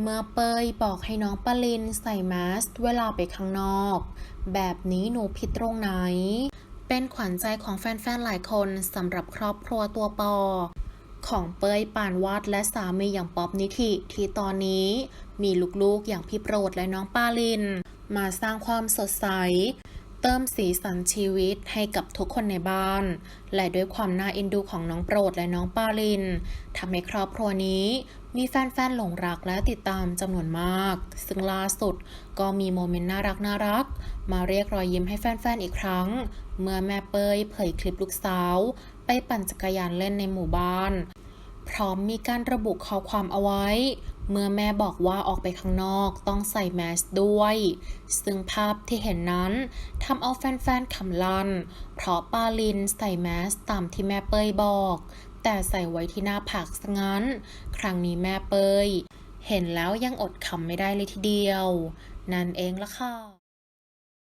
เมื่อเปยบอกให้น้องปาลินใส่แมสเวลาไปข้างนอก แบบนี้หนูผิดตรงไหน เป็นขวัญใจของแฟนๆ หลายคนสำหรับครอบครัวตัวปอ ของเปยปานวาดและสามีอย่างป๊อบนิธิที่ตอนนี้มีลูกๆอย่างพี่โปรดและน้องปาลิน มาสร้างความสดใส เติมสีสันชีวิตให้กับทุกคนในบ้าน และด้วยความน่าเอ็นดูของน้องโปรดและน้องปาลินทำให้ครอบครัวนี้มีแฟนๆหลงรักและติดตามจำนวนมาก ซึ่งล่าสุดก็มีโมเมนต์น่ารักน่ารัก มาเรียกรอยยิ้มให้แฟนๆอีกครั้ง เมื่อแม่เปยเผยคลิปลูกสาว ไปปั่นจักรยานเล่นในหมู่บ้าน พร้อมมีการระบุข้อความเอาไว้ เมื่อแม่บอกว่าออกไปข้างนอกต้องใส่แมสด้วย ซึ่งภาพที่เห็นนั้นทำเอาแฟนๆขำลัน เพราะปาลินใส่แมสตามที่แม่เปยบอก แต่ใส่ไว้ที่หน้าผากซะงั้น ครั้งนี้แม่เปยเห็นแล้วยังอดขำไม่ได้เลยทีเดียว นั่นเองละค่ะ